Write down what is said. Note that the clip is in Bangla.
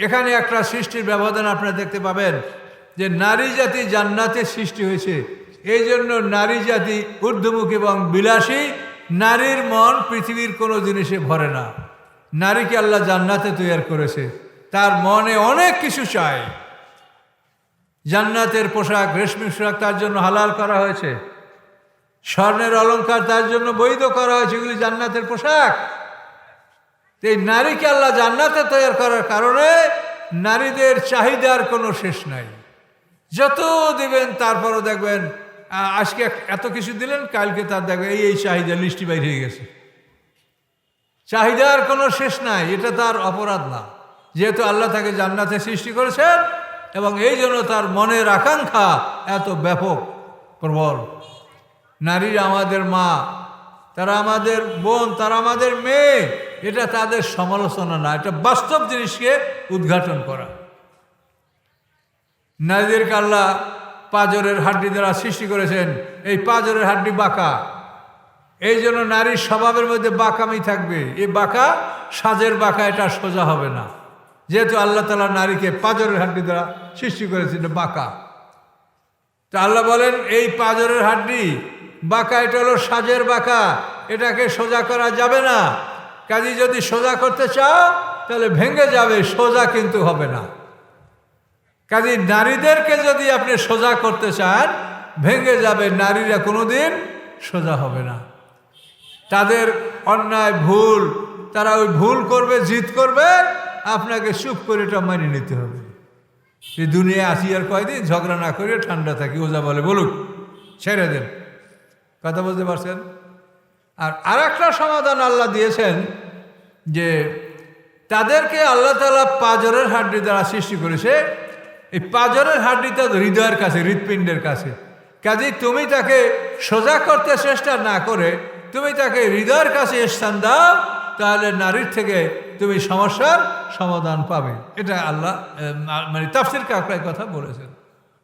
এখানে একটা সৃষ্টির ব্যবধান আপনারা দেখতে পাবেন যে নারী জাতি জান্নাতের সৃষ্টি হয়েছে। এই জন্য নারী জাতি ঊর্ধ্বমুখ এবং বিলাসী, নারীর মন পৃথিবীর কোনো জিনিসে ভরে না। নারীকে আল্লাহ জান্নাতে তৈরি করেছে। তার মনে অনেক কিছু চায়। জান্নাতের পোশাক, রেশমি পোশাক তার জন্য হালাল করা হয়েছে। স্বর্ণের অলংকার তার জন্য বৈধ করা হয়েছে। এগুলি জান্নাতের পোশাক। এই নারীকে আল্লাহ জান্নাতে তৈরি করার কারণে নারীদের চাহিদার কোনো শেষ নাই। যত দিবেন, তারপরও দেখবেন আজকে এত কিছু দিলেন, কালকে তার দেখবেন, এই এই চাহিদা লিস্টি বাইরে হয়ে গেছে। চাহিদার কোনো শেষ নাই, এটা তার অপরাধ না। যেহেতু আল্লাহ তাকে জান্নাতে সৃষ্টি করেছেন এবং এই জন্য তার মনের আকাঙ্ক্ষা এত ব্যাপক, প্রবল। নারীরা আমাদের মা তারা আমাদের বোন, তারা আমাদের মেয়ে। এটা তাদের সমালোচনা না, এটা বাস্তব জিনিসকে উদ্ঘাটন করা। নারীদেরকে আল্লাহ পাজরের হাড্ডি দ্বারা সৃষ্টি করেছেন, এই পাজরের হাড্ডি বাঁকা। এই জন্য নারীর স্বভাবের মধ্যে বাঁকামি থাকবে। এই বাঁকা, সাজের বাঁকা, এটা সোজা হবে না। যেহেতু আল্লাহ তালা নারীকে পাজরের হাড্ডি দ্বারা সৃষ্টি করেছেন বাঁকা। তো আল্লাহ বলেন, এই পাজরের হাড্ডি বাঁকা, এটা হলো সাজের বাঁকা। এটাকে সোজা করা যাবে না। কাজে যদি সোজা করতে চাও, তাহলে ভেঙে যাবে, সোজা কিন্তু হবে না। কাজে নারীদেরকে যদি আপনি সোজা করতে চান, ভেঙে যাবে, নারীরা কোনোদিন সোজা হবে না। তাদের অন্যায় ভুল, তারা ওই ভুল করবে জিত করবে, আপনাকে চুপ করে এটা মানিয়ে নিতে হবে। এই দুনিয়া আসি আর কয়দিন, ঝগড়া না করে ঠান্ডা থাকি ওজা বলে বলুক, ছেড়ে দেন। কথা বলতে পারছেন? আর আর একটা সমাধান আল্লাহ দিয়েছেন যে তাদেরকে আল্লাহ তালা পাজরের হাড্ডি দ্বারা সৃষ্টি করেছে। এই পাজরের হাড্ডি তার হৃদয়ের কাছে, হৃৎপিণ্ডের কাছে। কাজেই তুমি তাকে সোজা করতে চেষ্টা না করে, তুমি তাকে হৃদয়ের কাছে স্থান দাও, তাহলে নারীর থেকে তুমি সমস্যার সমাধান পাবে। এটা আল্লাহ মানে তাফসির কাকড়ায় কথা বলেছেন।